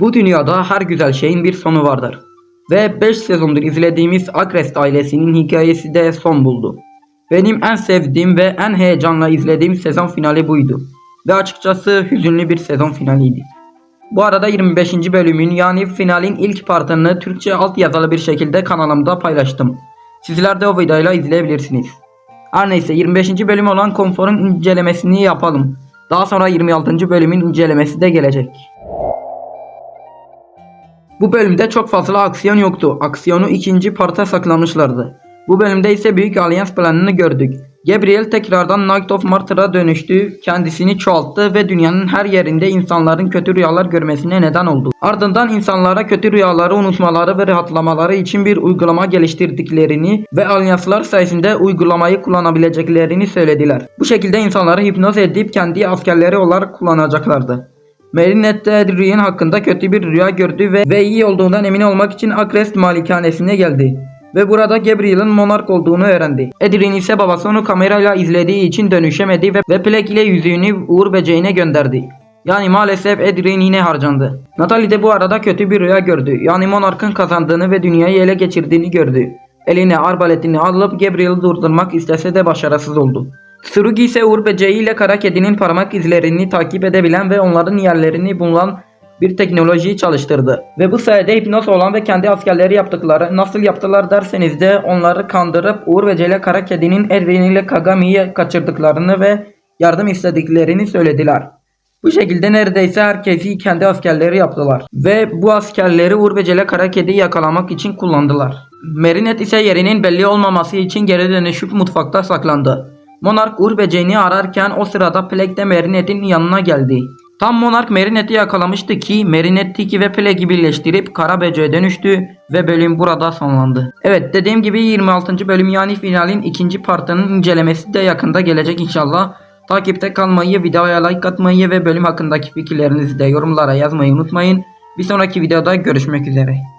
Bu dünyada her güzel şeyin bir sonu vardır. Ve 5 sezondur izlediğimiz Agrest ailesinin hikayesi de son buldu. Benim en sevdiğim ve en heyecanla izlediğim sezon finali buydu. Ve açıkçası hüzünlü bir sezon finaliydi. Bu arada 25. bölümün yani finalin ilk partını Türkçe altyazılı bir şekilde kanalımda paylaştım. Sizler de o videoyla izleyebilirsiniz. Her neyse 25. bölüm olan konforun incelemesini yapalım. Daha sonra 26. bölümün incelemesi de gelecek. Bu bölümde çok fazla aksiyon yoktu. Aksiyonu ikinci parta saklamışlardı. Bu bölümde ise Büyük Alliance planını gördük. Gabriel tekrardan Knight of Martyr'a dönüştü, kendisini çoğalttı ve dünyanın her yerinde insanların kötü rüyalar görmesine neden oldu. Ardından insanlara kötü rüyaları unutmaları ve rahatlamaları için bir uygulama geliştirdiklerini ve alyanslar sayesinde uygulamayı kullanabileceklerini söylediler. Bu şekilde insanları hipnoz edip kendi askerleri olarak kullanacaklardı. Marinette Adrian hakkında kötü bir rüya gördü ve, ve iyi olduğundan emin olmak için Akrest malikanesine geldi. Ve burada Gabriel'in monark olduğunu öğrendi. Adrian ise babası onu kamerayla izlediği için dönüşemedi ve, ve Plek ile yüzüğünü Uğur Böceği'ne gönderdi. Yani maalesef Adrian yine harcandı. Natalie de bu arada kötü bir rüya gördü. Yani monarkın kazandığını ve dünyayı ele geçirdiğini gördü. Eline arbaletini alıp Gabriel'i durdurmak istese de başarısız oldu. Surugi ise Uğur Böceği ile kara kedinin parmak izlerini takip edebilen ve onların yerlerini bulan bir teknolojiyi çalıştırdı. Ve bu sayede hipnoz olan ve kendi askerleri yaptıkları nasıl yaptılar derseniz de onları kandırıp Uğur Böceği ile kara kedinin Erwin ile Kagami'yi kaçırdıklarını ve yardım istediklerini söylediler. Bu şekilde neredeyse herkesi kendi askerleri yaptılar. Ve bu askerleri Uğur Böceği ile kara kediyi yakalamak için kullandılar. Merinet ise yerinin belli olmaması için geri dönüşüp mutfakta saklandı. Monark Uğur Böceğini ararken o sırada Plague de Merinet'in yanına geldi. Tam Monark Merinet'i yakalamıştı ki Merinet Tiki ve Plague'i birleştirip kara böceğe dönüştü ve bölüm burada sonlandı. Evet dediğim gibi 26. bölüm yani finalin ikinci partının incelemesi de yakında gelecek inşallah. Takipte kalmayı, videoya like atmayı ve bölüm hakkındaki fikirlerinizi de yorumlara yazmayı unutmayın. Bir sonraki videoda görüşmek üzere.